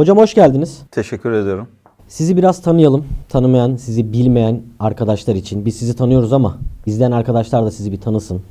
Hocam hoş geldiniz. Teşekkür ediyorum. Sizi biraz tanıyalım. Tanımayan, sizi bilmeyen arkadaşlar için. Biz sizi tanıyoruz ama izleyen arkadaşlar da sizi bir tanısın.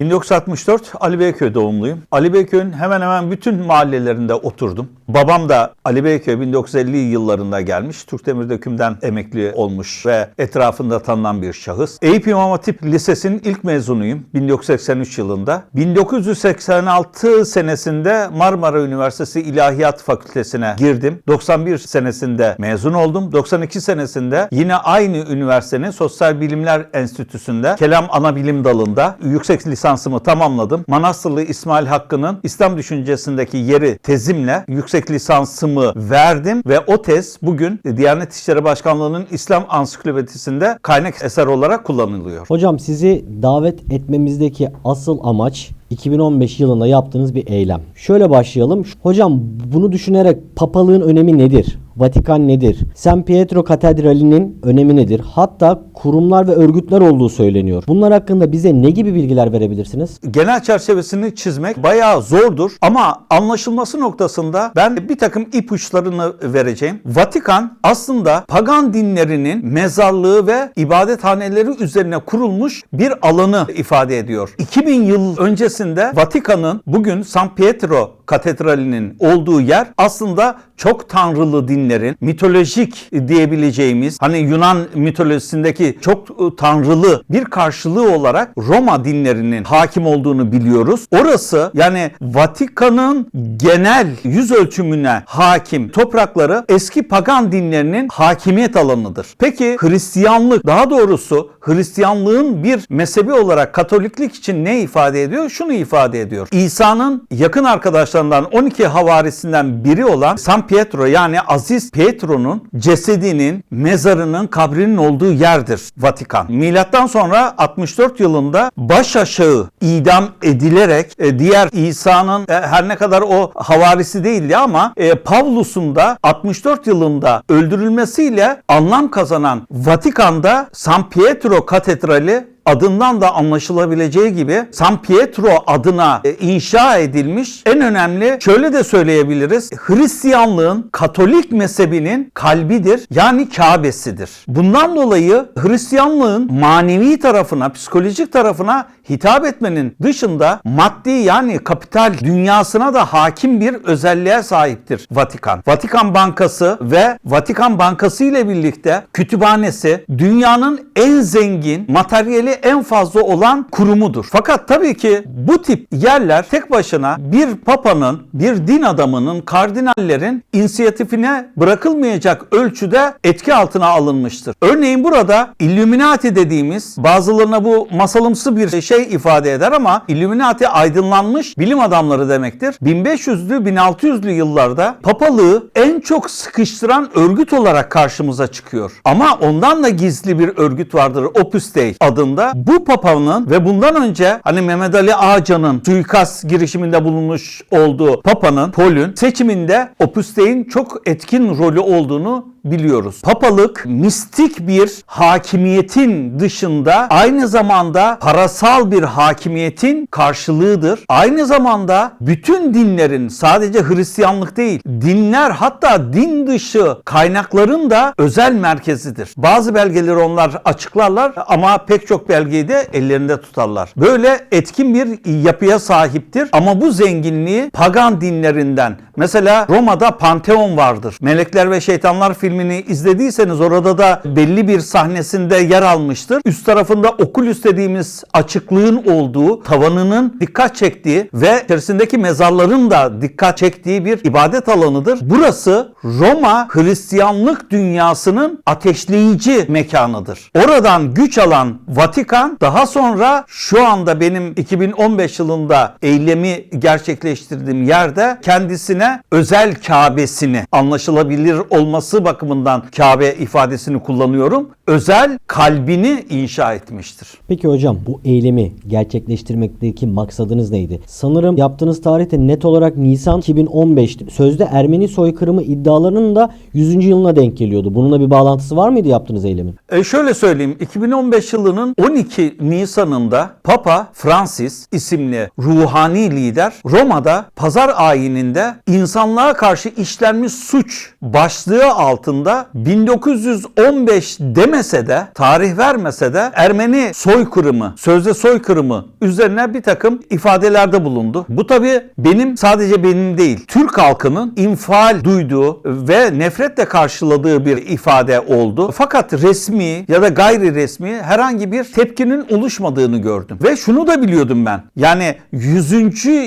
1964 Ali Beyköy doğumluyum. Ali Beyköy'ün hemen hemen bütün mahallelerinde oturdum. Babam da Ali Beyköy 1950 yıllarında gelmiş. Türk Demir Döküm'den emekli olmuş ve etrafında tanınan bir şahıs. Eyüp İmam Hatip Lisesi'nin ilk mezunuyum 1983 yılında. 1986 senesinde Marmara Üniversitesi İlahiyat Fakültesine girdim. 91 senesinde mezun oldum. 92 senesinde yine aynı üniversitenin Sosyal Bilimler Enstitüsü'nde Kelam Anabilim dalında yüksek lisansımı tamamladım. Manastırlı İsmail Hakkı'nın İslam düşüncesindeki yeri tezimle yüksek lisansımı verdim ve o tez bugün Diyanet İşleri Başkanlığı'nın İslam Ansiklopedisinde kaynak eser olarak kullanılıyor. Hocam sizi davet etmemizdeki asıl amaç 2015 yılında yaptığınız bir eylem. Şöyle başlayalım. Hocam bunu düşünerek papalığın önemi nedir? Vatikan nedir? San Pietro Katedrali'nin önemi nedir? Hatta kurumlar ve örgütler olduğu söyleniyor. Bunlar hakkında bize ne gibi bilgiler verebilirsiniz? genel çerçevesini çizmek bayağı zordur ama anlaşılması noktasında ben bir takım ipuçlarını vereceğim. Vatikan aslında pagan dinlerinin mezarlığı ve ibadethaneleri üzerine kurulmuş bir alanı ifade ediyor. 2000 yıl öncesinde Vatikan'ın bugün San Pietro Katedrali'nin olduğu yer aslında çok tanrılı dinlerin mitolojik diyebileceğimiz hani Yunan mitolojisindeki çok e, tanrılı bir karşılığı olarak Roma dinlerinin hakim olduğunu biliyoruz. Orası yani Vatikan'ın genel yüz ölçümüne hakim toprakları eski pagan dinlerinin hakimiyet alanıdır. Peki Hristiyanlık daha doğrusu Hristiyanlığın bir mezhebi olarak Katoliklik için ne ifade ediyor? Şunu ifade ediyor. İsa'nın yakın arkadaşlarından 12 havarisinden biri olan San Pietro yani Aziz Pietro'nun cesedinin, mezarının, kabrinin olduğu yerdir Vatikan. Milattan sonra 64 yılında baş aşağı idam edilerek e, diğer İsa'nın e, her ne kadar o havarisi değildi ama e, Pavlus'un da 64 yılında öldürülmesiyle anlam kazanan Vatikan'da San Pietro Katedrali adından da anlaşılabileceği gibi San Pietro adına e, inşa edilmiş en önemli şöyle de söyleyebiliriz. Hristiyanlığın Katolik mezhebinin kalbidir yani Kabe'sidir. Bundan dolayı Hristiyanlığın manevi tarafına, psikolojik tarafına hitap etmenin dışında maddi yani kapital dünyasına da hakim bir özelliğe sahiptir Vatikan. Vatikan Bankası ve Vatikan Bankası ile birlikte kütüphanesi dünyanın en zengin, materyali en fazla olan kurumudur. Fakat tabii ki bu tip yerler tek başına bir papanın, bir din adamının, kardinallerin inisiyatifine bırakılmayacak ölçüde etki altına alınmıştır. Örneğin burada Illuminati dediğimiz bazılarına bu masalımsı bir şey ifade eder ama Illuminati aydınlanmış bilim adamları demektir. 1500'lü 1600'lü yıllarda papalığı en çok sıkıştıran örgüt olarak karşımıza çıkıyor. Ama ondan da gizli bir örgüt vardır Opus Dei adında. Bu papanın ve bundan önce hani Mehmet Ali Ağcan'ın suikast girişiminde bulunmuş olduğu papanın Pol'ün seçiminde Opus Dei'nin çok etkin rolü olduğunu biliyoruz. Papalık mistik bir hakimiyetin dışında aynı zamanda parasal bir hakimiyetin karşılığıdır. Aynı zamanda bütün dinlerin sadece Hristiyanlık değil, dinler hatta din dışı kaynakların da özel merkezidir. Bazı belgeleri onlar açıklarlar ama pek çok belgeyi de ellerinde tutarlar. Böyle etkin bir yapıya sahiptir ama bu zenginliği pagan dinlerinden mesela Roma'da Panteon vardır. Melekler ve Şeytanlar filmini izlediyseniz orada da belli bir sahnesinde yer almıştır. Üst tarafında okulüs dediğimiz açıklığın olduğu, tavanının dikkat çektiği ve içerisindeki mezarların da dikkat çektiği bir ibadet alanıdır. Burası Roma Hristiyanlık dünyasının ateşleyici mekanıdır. Oradan güç alan Vatikan daha sonra şu anda benim 2015 yılında eylemi gerçekleştirdiğim yerde kendisine özel Kabe'sini anlaşılabilir olması bakımından bakımından Kabe ifadesini kullanıyorum. Özel kalbini inşa etmiştir. Peki hocam bu eylemi gerçekleştirmekteki maksadınız neydi? Sanırım yaptığınız tarihte net olarak Nisan 2015. Sözde Ermeni soykırımı iddialarının da 100. yılına denk geliyordu. Bununla bir bağlantısı var mıydı yaptığınız eylemin? E şöyle söyleyeyim 2015 yılının 12 Nisan'ında Papa Francis isimli ruhani lider Roma'da pazar ayininde insanlığa karşı işlenmiş suç başlığı altında 1915 demese de tarih vermese de Ermeni soykırımı sözde soykırımı üzerine bir takım ifadelerde bulundu. Bu tabi benim sadece benim değil Türk halkının infial duyduğu ve nefretle karşıladığı bir ifade oldu. Fakat resmi ya da gayri resmi herhangi bir tepkinin oluşmadığını gördüm. Ve şunu da biliyordum ben. Yani 100.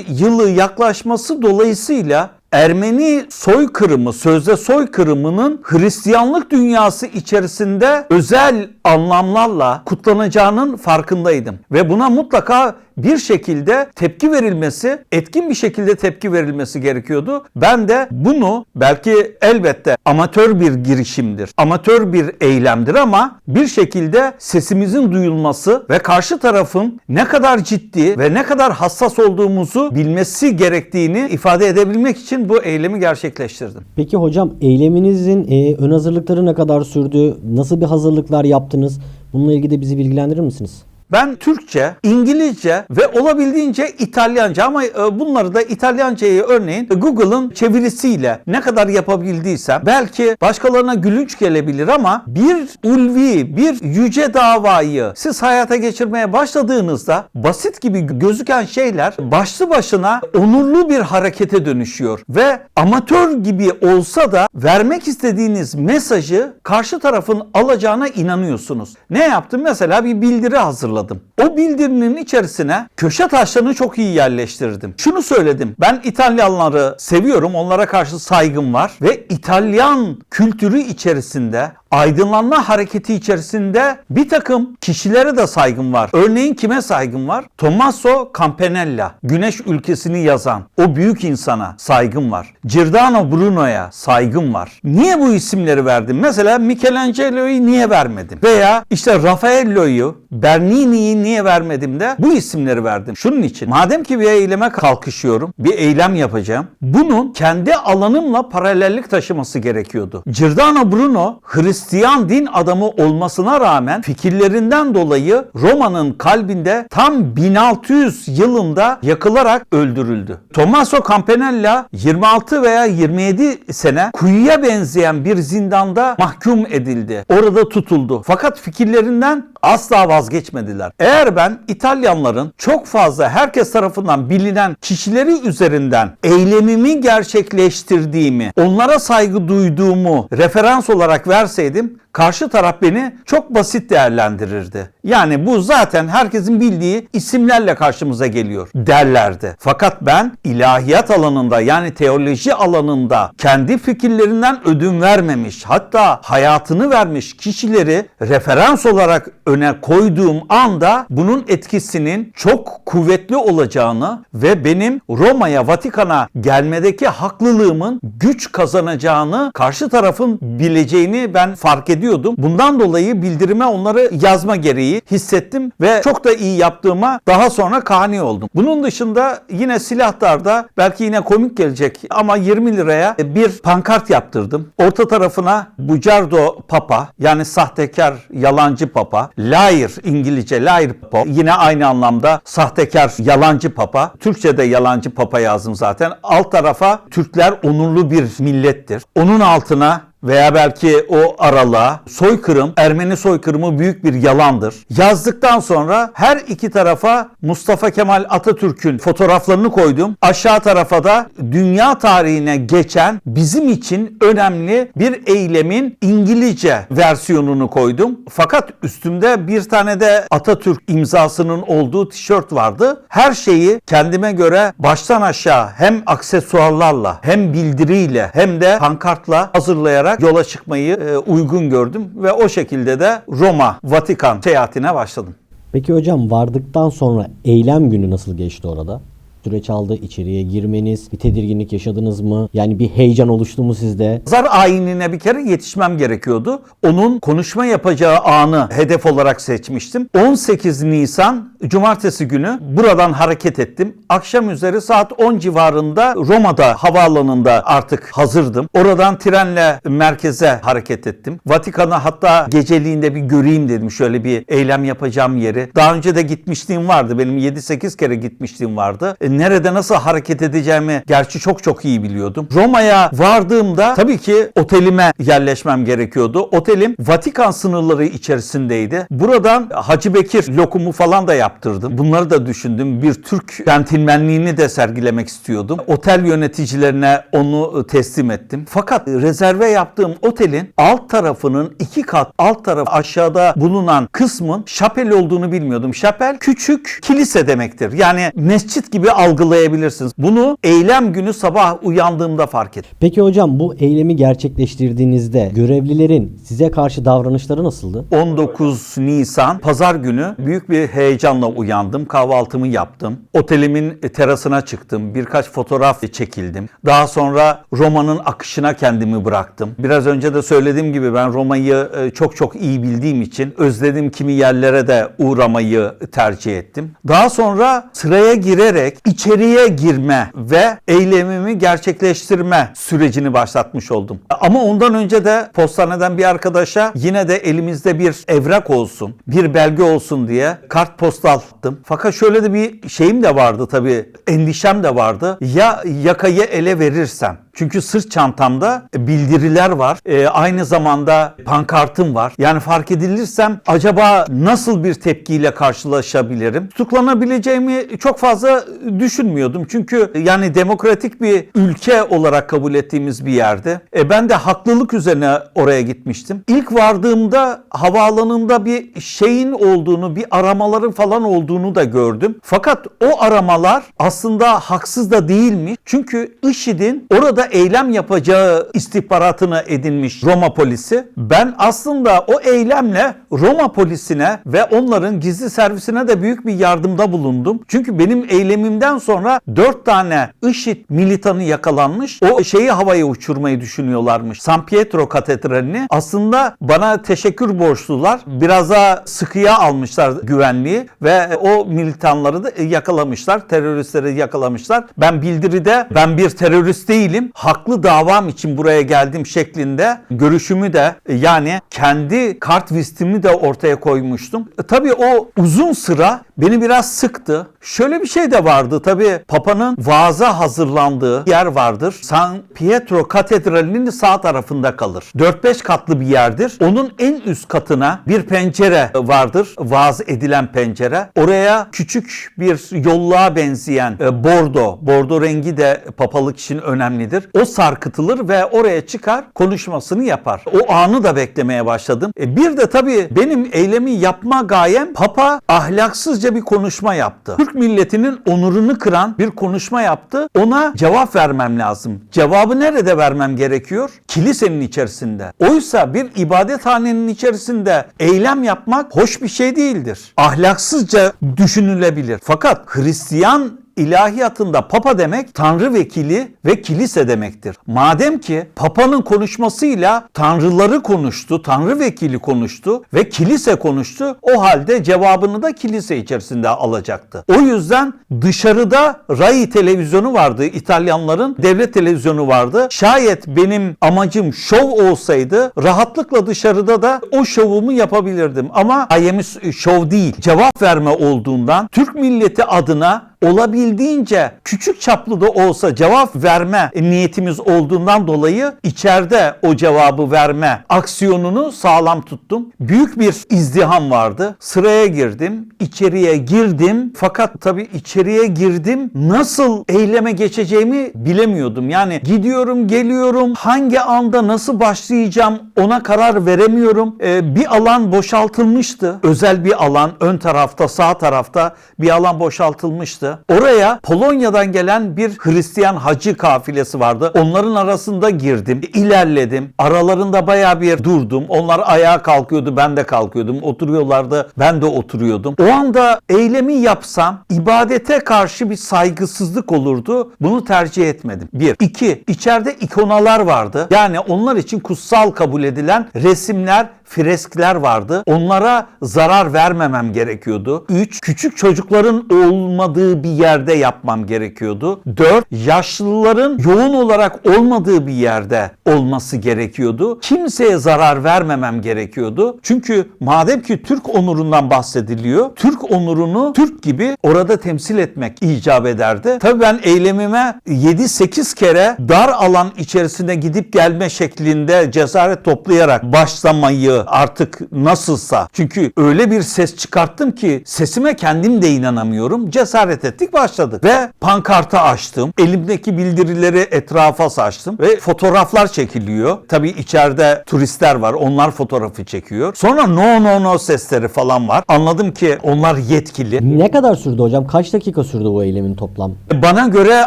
yılı yaklaşması dolayısıyla Ermeni soykırımı, sözde soykırımının Hristiyanlık dünyası içerisinde özel anlamlarla kutlanacağının farkındaydım. Ve buna mutlaka bir şekilde tepki verilmesi, etkin bir şekilde tepki verilmesi gerekiyordu. Ben de bunu belki elbette amatör bir girişimdir, amatör bir eylemdir ama bir şekilde sesimizin duyulması ve karşı tarafın ne kadar ciddi ve ne kadar hassas olduğumuzu bilmesi gerektiğini ifade edebilmek için bu eylemi gerçekleştirdim. Peki hocam eyleminizin e, ön hazırlıkları ne kadar sürdü? Nasıl bir hazırlıklar yaptınız? Bununla ilgili de bizi bilgilendirir misiniz? Ben Türkçe, İngilizce ve olabildiğince İtalyanca ama e, bunları da İtalyancayı örneğin Google'ın çevirisiyle ne kadar yapabildiysem belki başkalarına gülünç gelebilir ama bir ulvi, bir yüce davayı siz hayata geçirmeye başladığınızda basit gibi gözüken şeyler başlı başına onurlu bir harekete dönüşüyor ve amatör gibi olsa da vermek istediğiniz mesajı karşı tarafın alacağına inanıyorsunuz. Ne yaptım? Mesela bir bildiri hazırladım. O bildirinin içerisine köşe taşlarını çok iyi yerleştirdim. Şunu söyledim. Ben İtalyanları seviyorum. Onlara karşı saygım var ve İtalyan kültürü içerisinde aydınlanma hareketi içerisinde bir takım kişilere de saygım var. Örneğin kime saygım var? Tommaso Campanella, Güneş ülkesini yazan o büyük insana saygım var. Giordano Bruno'ya saygım var. Niye bu isimleri verdim? Mesela Michelangelo'yu niye vermedim? Veya işte Raffaello'yu, Bernini'yi niye vermedim de bu isimleri verdim. Şunun için madem ki bir eyleme kalkışıyorum, bir eylem yapacağım. Bunun kendi alanımla paralellik taşıması gerekiyordu. Giordano Bruno Hristiyan din adamı olmasına rağmen fikirlerinden dolayı Roma'nın kalbinde tam 1600 yılında yakılarak öldürüldü. Tommaso Campanella 26 veya 27 sene kuyuya benzeyen bir zindanda mahkum edildi. Orada tutuldu. Fakat fikirlerinden asla vazgeçmediler. Eğer ben İtalyanların çok fazla herkes tarafından bilinen kişileri üzerinden eylemimi gerçekleştirdiğimi, onlara saygı duyduğumu referans olarak verseydim karşı taraf beni çok basit değerlendirirdi. Yani bu zaten herkesin bildiği isimlerle karşımıza geliyor derlerdi. Fakat ben ilahiyat alanında yani teoloji alanında kendi fikirlerinden ödün vermemiş hatta hayatını vermiş kişileri referans olarak öne koyduğum anda bunun etkisinin çok kuvvetli olacağını ve benim Roma'ya, Vatikan'a gelmedeki haklılığımın güç kazanacağını karşı tarafın bileceğini ben fark ediyordum. Bundan dolayı bildirime onları yazma gereği hissettim ve çok da iyi yaptığıma daha sonra kani oldum. Bunun dışında yine silahlarda belki yine komik gelecek ama 20 liraya bir pankart yaptırdım. Orta tarafına Bucardo Papa yani sahtekar yalancı papa. Liar İngilizce liar papa. Yine aynı anlamda sahtekar yalancı papa. Türkçe'de yalancı papa yazdım zaten. Alt tarafa Türkler onurlu bir millettir. Onun altına veya belki o aralığa soykırım, Ermeni soykırımı büyük bir yalandır. Yazdıktan sonra her iki tarafa Mustafa Kemal Atatürk'ün fotoğraflarını koydum. Aşağı tarafa da dünya tarihine geçen bizim için önemli bir eylemin İngilizce versiyonunu koydum. Fakat üstümde bir tane de Atatürk imzasının olduğu tişört vardı. Her şeyi kendime göre baştan aşağı hem aksesuarlarla hem bildiriyle hem de pankartla hazırlayarak yola çıkmayı e, uygun gördüm ve o şekilde de Roma, Vatikan seyahatine başladım. Peki hocam vardıktan sonra eylem günü nasıl geçti orada? Süreç aldı? İçeriye girmeniz, bir tedirginlik yaşadınız mı? Yani bir heyecan oluştu mu sizde? Zar ayinine bir kere yetişmem gerekiyordu. Onun konuşma yapacağı anı hedef olarak seçmiştim. 18 Nisan Cumartesi günü buradan hareket ettim. Akşam üzeri saat 10 civarında Roma'da havaalanında artık hazırdım. Oradan trenle merkeze hareket ettim. Vatikan'a hatta geceliğinde bir göreyim dedim. Şöyle bir eylem yapacağım yeri. Daha önce de gitmişliğim vardı. Benim 7-8 kere gitmişliğim vardı. E, nerede nasıl hareket edeceğimi gerçi çok çok iyi biliyordum. Roma'ya vardığımda tabii ki otelime yerleşmem gerekiyordu. Otelim Vatikan sınırları içerisindeydi. Buradan Hacı Bekir lokumu falan da yaptırdım. Bunları da düşündüm. Bir Türk centilmenliğini de sergilemek istiyordum. Otel yöneticilerine onu teslim ettim. Fakat rezerve yaptığım otelin alt tarafının iki kat alt tarafı aşağıda bulunan kısmın şapel olduğunu bilmiyordum. Şapel küçük kilise demektir. Yani mescit gibi algılayabilirsiniz. Bunu eylem günü sabah uyandığımda fark ettim. Peki hocam bu eylemi gerçekleştirdiğinizde görevlilerin size karşı davranışları nasıldı? 19 Nisan pazar günü büyük bir heyecanla uyandım. Kahvaltımı yaptım. Otelimin terasına çıktım. Birkaç fotoğraf çekildim. Daha sonra Roma'nın akışına kendimi bıraktım. Biraz önce de söylediğim gibi ben Roma'yı e, çok çok iyi bildiğim için özledim kimi yerlere de uğramayı tercih ettim. Daha sonra sıraya girerek içeriye girme ve eylemimi gerçekleştirme sürecini başlatmış oldum. Ama ondan önce de postaneden bir arkadaşa yine de elimizde bir evrak olsun, bir belge olsun diye kart postal attım. Fakat şöyle de bir şeyim de vardı tabii, endişem de vardı. Ya yakayı ele verirsem? Çünkü sırt çantamda bildiriler var. Ee, aynı zamanda pankartım var. Yani fark edilirsem acaba nasıl bir tepkiyle karşılaşabilirim? Tutuklanabileceğimi çok fazla düşünmüyordum. Çünkü yani demokratik bir ülke olarak kabul ettiğimiz bir yerde. E, ben de haklılık üzerine oraya gitmiştim. İlk vardığımda havaalanında bir şeyin olduğunu, bir aramaların falan olduğunu da gördüm. Fakat o aramalar aslında haksız da değilmiş. Çünkü IŞİD'in orada eylem yapacağı istihbaratını edinmiş Roma polisi. Ben aslında o eylemle Roma polisine ve onların gizli servisine de büyük bir yardımda bulundum. Çünkü benim eylemimden sonra 4 tane IŞİD militanı yakalanmış. O şeyi havaya uçurmayı düşünüyorlarmış. San Pietro Katedrali'ni aslında bana teşekkür borçlular. Biraz daha sıkıya almışlar güvenliği ve o militanları da yakalamışlar. Teröristleri yakalamışlar. Ben bildiride ben bir terörist değilim. Haklı davam için buraya geldim şeklinde görüşümü de yani kendi kart vizitimi de ortaya koymuştum. E, tabii o uzun sıra beni biraz sıktı. Şöyle bir şey de vardı tabii Papa'nın vaaza hazırlandığı yer vardır. San Pietro Katedrali'nin sağ tarafında kalır. 4-5 katlı bir yerdir. Onun en üst katına bir pencere vardır. Vaaz edilen pencere. Oraya küçük bir yolluğa benzeyen e, bordo, bordo rengi de papalık için önemlidir. O sarkıtılır ve oraya çıkar konuşmasını yapar. O anı da beklemeye başladım. E, bir de tabii benim eylemi yapma gayem Papa ahlaksızca bir konuşma yaptı. Türk milletinin onurunu kıran bir konuşma yaptı. Ona cevap vermem lazım. Cevabı nerede vermem gerekiyor? Kilisenin içerisinde. Oysa bir ibadethanenin içerisinde eylem yapmak hoş bir şey değildir. Ahlaksızca düşünülebilir. Fakat Hristiyan ilahiyatında papa demek tanrı vekili ve kilise demektir. Madem ki papanın konuşmasıyla tanrıları konuştu, tanrı vekili konuştu ve kilise konuştu o halde cevabını da kilise içerisinde alacaktı. O yüzden dışarıda Rai televizyonu vardı. İtalyanların devlet televizyonu vardı. Şayet benim amacım şov olsaydı rahatlıkla dışarıda da o şovumu yapabilirdim. Ama gayemiz şov değil, cevap verme olduğundan Türk milleti adına olabildiğince küçük çaplı da olsa cevap verme niyetimiz olduğundan dolayı içeride o cevabı verme aksiyonunu sağlam tuttum. Büyük bir izdiham vardı. Sıraya girdim, içeriye girdim. Fakat tabii içeriye girdim. Nasıl eyleme geçeceğimi bilemiyordum. Yani gidiyorum, geliyorum. Hangi anda nasıl başlayacağım ona karar veremiyorum. Ee, bir alan boşaltılmıştı. Özel bir alan ön tarafta, sağ tarafta bir alan boşaltılmıştı. Vardı. Oraya Polonya'dan gelen bir Hristiyan hacı kafilesi vardı. Onların arasında girdim, ilerledim. Aralarında bayağı bir durdum. Onlar ayağa kalkıyordu, ben de kalkıyordum. Oturuyorlardı, ben de oturuyordum. O anda eylemi yapsam ibadete karşı bir saygısızlık olurdu. Bunu tercih etmedim. Bir. iki içeride ikonalar vardı. Yani onlar için kutsal kabul edilen resimler, freskler vardı. Onlara zarar vermemem gerekiyordu. 3. Küçük çocukların olmadığı bir yerde yapmam gerekiyordu. 4. Yaşlıların yoğun olarak olmadığı bir yerde olması gerekiyordu. Kimseye zarar vermemem gerekiyordu. Çünkü madem ki Türk onurundan bahsediliyor, Türk onurunu Türk gibi orada temsil etmek icap ederdi. Tabii ben eylemime 7-8 kere dar alan içerisine gidip gelme şeklinde cesaret toplayarak başlamayı artık nasılsa çünkü öyle bir ses çıkarttım ki sesime kendim de inanamıyorum. Cesaret ettik başladık ve pankartı açtım. Elimdeki bildirileri etrafa saçtım ve fotoğraflar çekiliyor. Tabii içeride turistler var. Onlar fotoğrafı çekiyor. Sonra no no no sesleri falan var. Anladım ki onlar yetkili. Ne kadar sürdü hocam? Kaç dakika sürdü bu eylemin toplam? Bana göre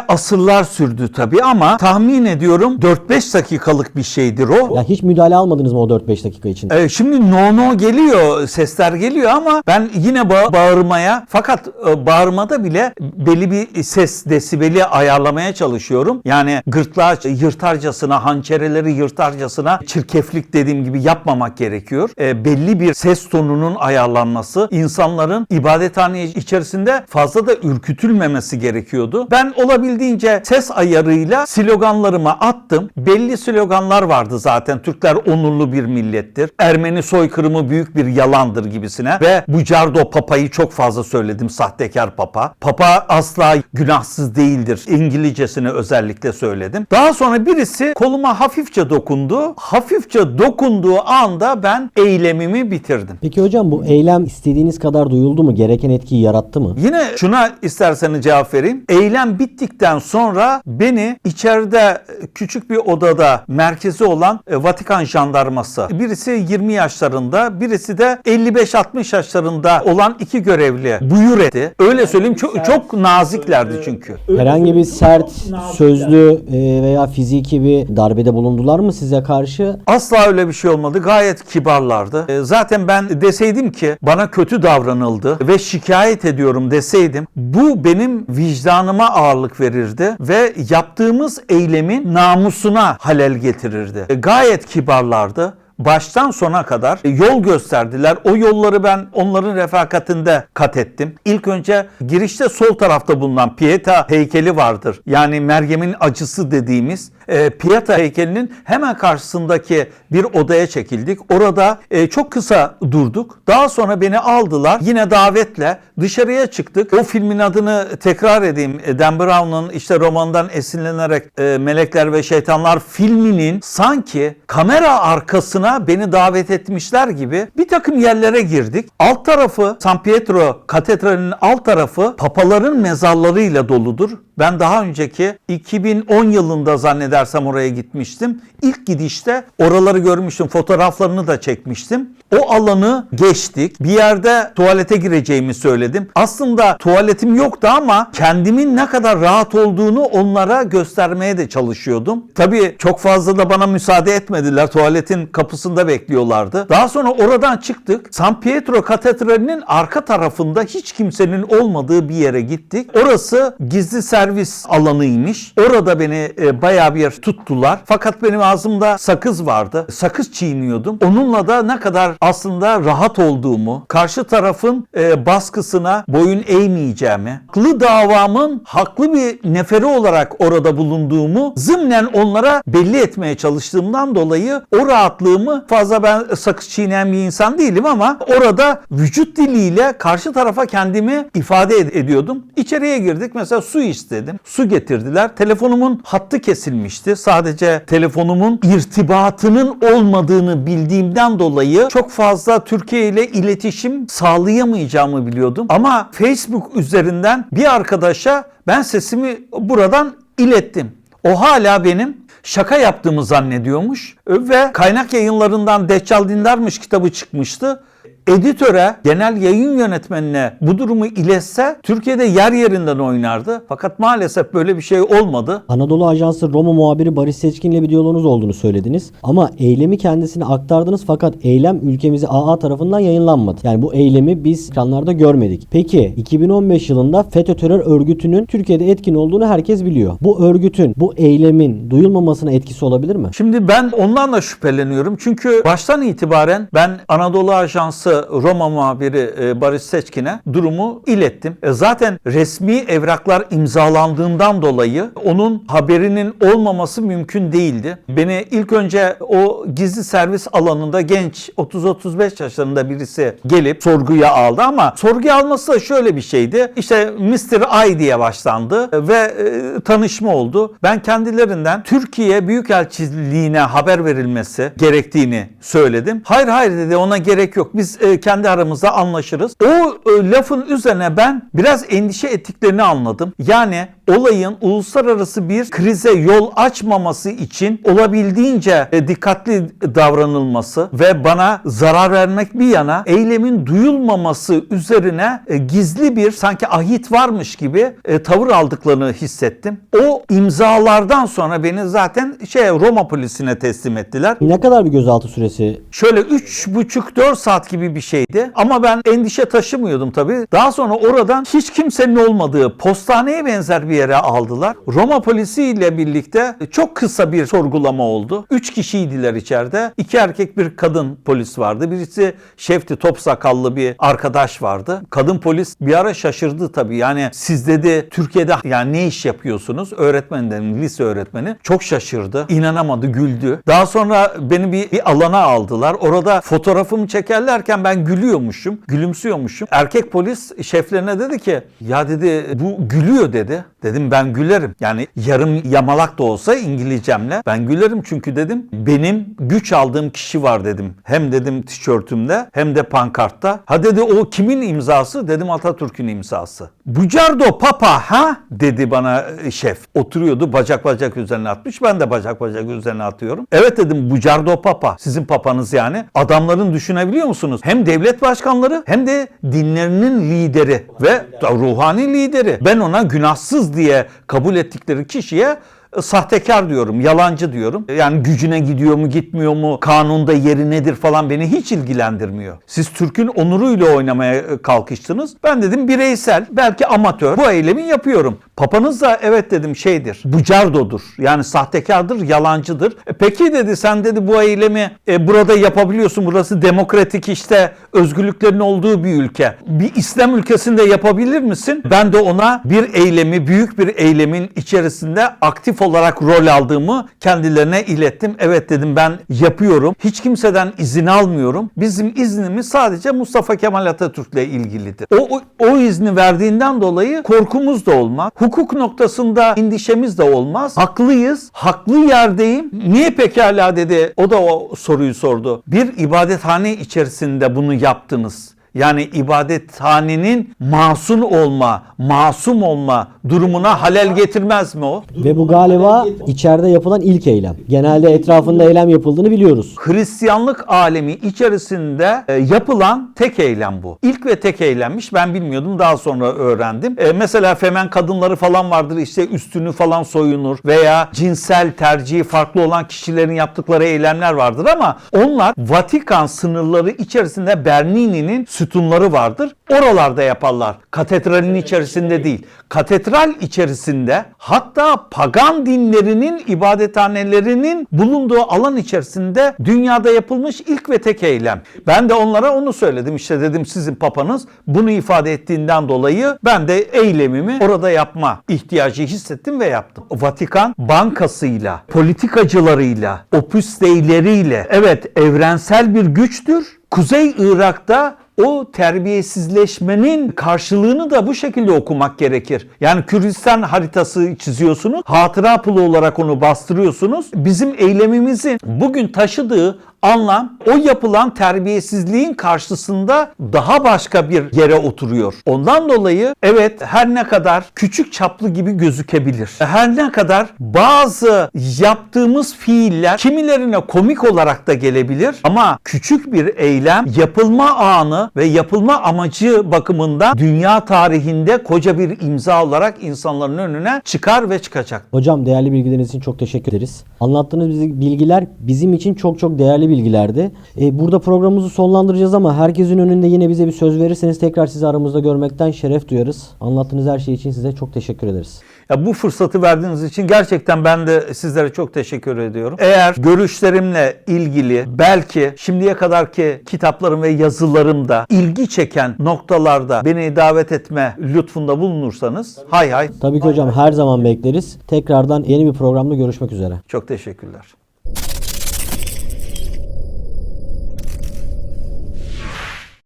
asırlar sürdü tabii ama tahmin ediyorum 4-5 dakikalık bir şeydir o. Ya hiç müdahale almadınız mı o 4-5 dakika için? Şimdi no no geliyor, sesler geliyor ama ben yine ba- bağırmaya fakat e, bağırmada bile belli bir ses desibeli ayarlamaya çalışıyorum. Yani gırtlağı yırtarcasına, hançereleri yırtarcasına çirkeflik dediğim gibi yapmamak gerekiyor. E, belli bir ses tonunun ayarlanması, insanların ibadethane içerisinde fazla da ürkütülmemesi gerekiyordu. Ben olabildiğince ses ayarıyla sloganlarımı attım. Belli sloganlar vardı zaten. Türkler onurlu bir millettir. Ermeni soykırımı büyük bir yalandır gibisine ve Bucardo Papa'yı çok fazla söyledim. Sahtekar Papa. Papa asla günahsız değildir. İngilizcesini özellikle söyledim. Daha sonra birisi koluma hafifçe dokundu. Hafifçe dokunduğu anda ben eylemimi bitirdim. Peki hocam bu eylem istediğiniz kadar duyuldu mu? Gereken etkiyi yarattı mı? Yine şuna isterseniz cevap vereyim. Eylem bittikten sonra beni içeride küçük bir odada merkezi olan e, Vatikan jandarması. Birisi 20 yaşlarında, birisi de 55-60 yaşlarında olan iki görevli buyur etti. Öyle söyleyeyim çok, çok naziklerdi çünkü. Herhangi bir sert, sözlü e, veya fiziki bir darbede bulundular mı size karşı? Asla öyle bir şey olmadı. Gayet kibarlardı. E, Zaten ben deseydim ki bana kötü davranıldı ve şikayet ediyorum deseydim bu benim vicdanıma ağırlık verirdi ve yaptığımız eylemin namusuna halel getirirdi. E, Gayet kibarlardı. Baştan sona kadar yol gösterdiler. O yolları ben onların refakatinde kat ettim. İlk önce girişte sol tarafta bulunan Pieta heykeli vardır. Yani Meryem'in acısı dediğimiz e, Pieta heykelinin hemen karşısındaki bir odaya çekildik. Orada e, çok kısa durduk. Daha sonra beni aldılar. Yine davetle dışarıya çıktık. O filmin adını tekrar edeyim. E, Dan Brown'un işte romandan esinlenerek e, Melekler ve Şeytanlar filminin sanki kamera arkasına beni davet etmişler gibi bir takım yerlere girdik. Alt tarafı San Pietro Katedrali'nin alt tarafı papaların mezarlarıyla doludur. Ben daha önceki 2010 yılında zannedersem oraya gitmiştim. İlk gidişte oraları görmüştüm. Fotoğraflarını da çekmiştim. O alanı geçtik. Bir yerde tuvalete gireceğimi söyledim. Aslında tuvaletim yoktu ama kendimin ne kadar rahat olduğunu onlara göstermeye de çalışıyordum. Tabii çok fazla da bana müsaade etmediler. Tuvaletin kapısında bekliyorlardı. Daha sonra oradan çıktık. San Pietro Katedrali'nin arka tarafında hiç kimsenin olmadığı bir yere gittik. Orası gizli servis alanıymış. Orada beni e, bayağı bir tuttular. Fakat benim ağzımda sakız vardı. Sakız çiğniyordum. Onunla da ne kadar aslında rahat olduğumu, karşı tarafın e, baskısına boyun eğmeyeceğimi, haklı davamın haklı bir neferi olarak orada bulunduğumu zımnen onlara belli etmeye çalıştığımdan dolayı o rahatlığımı fazla ben sakız çiğneyen bir insan değilim ama orada vücut diliyle karşı tarafa kendimi ifade ed- ediyordum. İçeriye girdik mesela su istedim. Su getirdiler. Telefonumun hattı kesilmişti. Sadece telefonumun irtibatının olmadığını bildiğimden dolayı çok fazla Türkiye ile iletişim sağlayamayacağımı biliyordum. Ama Facebook üzerinden bir arkadaşa ben sesimi buradan ilettim. O hala benim şaka yaptığımı zannediyormuş ve kaynak yayınlarından Deccal Dindarmış kitabı çıkmıştı. Editöre, genel yayın yönetmenine bu durumu iletse Türkiye'de yer yerinden oynardı. Fakat maalesef böyle bir şey olmadı. Anadolu Ajansı Roma muhabiri Barış Seçkin'le bir diyaloğunuz olduğunu söylediniz. Ama eylemi kendisine aktardınız fakat eylem ülkemizi AA tarafından yayınlanmadı. Yani bu eylemi biz ekranlarda görmedik. Peki 2015 yılında FETÖ terör örgütünün Türkiye'de etkin olduğunu herkes biliyor. Bu örgütün, bu eylemin duyulmamasına etkisi olabilir mi? Şimdi ben ondan da şüpheleniyorum. Çünkü baştan itibaren ben Anadolu Ajansı Roma muhabiri e, Barış Seçkin'e durumu ilettim. E, Zaten resmi evraklar imzalandığından dolayı onun haberinin olmaması mümkün değildi. Beni ilk önce o gizli servis alanında genç 30-35 yaşlarında birisi gelip sorguya aldı ama sorguya alması da şöyle bir şeydi. İşte Mr. I diye başlandı ve e, tanışma oldu. Ben kendilerinden Türkiye Büyükelçiliğine haber verilmesi gerektiğini söyledim. Hayır hayır dedi ona gerek yok. Biz e, kendi aramızda anlaşırız. O e, lafın üzerine ben biraz endişe ettiklerini anladım. Yani olayın uluslararası bir krize yol açmaması için olabildiğince e, dikkatli davranılması ve bana zarar vermek bir yana eylemin duyulmaması üzerine e, gizli bir sanki ahit varmış gibi e, tavır aldıklarını hissettim. O imzalardan sonra beni zaten şey Roma polisine teslim ettiler. Ne kadar bir gözaltı süresi Şöyle 3,5-4 saat gibi bir şeydi. Ama ben endişe taşımıyordum tabii. Daha sonra oradan hiç kimsenin olmadığı postaneye benzer bir yere aldılar. Roma polisiyle birlikte çok kısa bir sorgulama oldu. 3 kişiydiler içeride. 2 erkek bir kadın polis vardı. Birisi şefti top sakallı bir arkadaş vardı. Kadın polis bir ara şaşırdı tabii. Yani siz dedi Türkiye'de yani ne iş yapıyorsunuz? Öğretmen dedim, lise öğretmeni. Çok şaşırdı. İnanamadı, güldü. Daha sonra beni bir, bir alana aldılar. Orada fotoğrafımı çekerlerken ben gülüyormuşum, gülümsüyormuşum. Erkek polis şeflerine dedi ki ya dedi bu gülüyor dedi. Dedim ben gülerim. Yani yarım yamalak da olsa İngilizcemle ben gülerim çünkü dedim benim güç aldığım kişi var dedim. Hem dedim tişörtümde hem de pankartta. Ha dedi o kimin imzası? Dedim Atatürk'ün imzası. Bucardo Papa ha dedi bana e, şef. Oturuyordu bacak bacak üzerine atmış. Ben de bacak bacak üzerine atıyorum. Evet dedim Bucardo Papa. Sizin papanız yani. Adamların düşünebiliyor musunuz? Hem devlet başkanları hem de dinlerinin lideri ve ruhani lideri. Ben ona günahsız diye kabul ettikleri kişiye sahtekar diyorum, yalancı diyorum. Yani gücüne gidiyor mu, gitmiyor mu, kanunda yeri nedir falan beni hiç ilgilendirmiyor. Siz Türk'ün onuruyla oynamaya e, kalkıştınız. Ben dedim bireysel, belki amatör bu eylemi yapıyorum. Papanız da evet dedim şeydir, bucardodur. Yani sahtekardır, yalancıdır. E peki dedi sen dedi bu eylemi e, burada yapabiliyorsun. Burası demokratik işte özgürlüklerin olduğu bir ülke. Bir İslam ülkesinde yapabilir misin? Ben de ona bir eylemi, büyük bir eylemin içerisinde aktif olarak rol aldığımı kendilerine ilettim. Evet dedim ben yapıyorum. Hiç kimseden izin almıyorum. Bizim iznimiz sadece Mustafa Kemal Atatürk'le ilgilidir. O, o, o izni verdiğinden dolayı korkumuz da olmaz. Hukuk noktasında endişemiz de olmaz. Haklıyız. Haklı yerdeyim. Niye pekala dedi. O da o soruyu sordu. Bir ibadethane içerisinde bunu yaptınız. Yani ibadethanenin masum olma, masum olma durumuna halel getirmez mi o? ve bu galiba içeride yapılan ilk eylem. Genelde etrafında eylem yapıldığını biliyoruz. Hristiyanlık alemi içerisinde e, yapılan tek eylem bu. İlk ve tek eylemmiş. Ben bilmiyordum. Daha sonra öğrendim. E, mesela femen kadınları falan vardır. işte üstünü falan soyunur veya cinsel tercihi farklı olan kişilerin yaptıkları eylemler vardır ama onlar Vatikan sınırları içerisinde Bernini'nin sütunları vardır. Oralarda yaparlar. Katedralin içerisinde değil. Katedral içerisinde hatta pagan dinlerinin ibadethanelerinin bulunduğu alan içerisinde dünyada yapılmış ilk ve tek eylem. Ben de onlara onu söyledim. İşte dedim sizin papanız bunu ifade ettiğinden dolayı ben de eylemimi orada yapma ihtiyacı hissettim ve yaptım. Vatikan bankasıyla, politikacılarıyla, opus deyleriyle evet evrensel bir güçtür. Kuzey Irak'ta o terbiyesizleşmenin karşılığını da bu şekilde okumak gerekir. Yani Kürdistan haritası çiziyorsunuz, hatıra pulu olarak onu bastırıyorsunuz. Bizim eylemimizin bugün taşıdığı anlam o yapılan terbiyesizliğin karşısında daha başka bir yere oturuyor. Ondan dolayı evet her ne kadar küçük çaplı gibi gözükebilir. Her ne kadar bazı yaptığımız fiiller kimilerine komik olarak da gelebilir ama küçük bir eylem yapılma anı ve yapılma amacı bakımından dünya tarihinde koca bir imza olarak insanların önüne çıkar ve çıkacak. Hocam değerli bilgileriniz için çok teşekkür ederiz. Anlattığınız bilgiler bizim için çok çok değerli bilgilerdi. E, burada programımızı sonlandıracağız ama herkesin önünde yine bize bir söz verirseniz tekrar sizi aramızda görmekten şeref duyarız. Anlattığınız her şey için size çok teşekkür ederiz. Ya bu fırsatı verdiğiniz için gerçekten ben de sizlere çok teşekkür ediyorum. Eğer görüşlerimle ilgili belki şimdiye kadarki kitaplarım ve yazılarımda ilgi çeken noktalarda beni davet etme lütfunda bulunursanız hay hay Tabii ki hocam her zaman bekleriz. Tekrardan yeni bir programda görüşmek üzere. çok teşekkürler.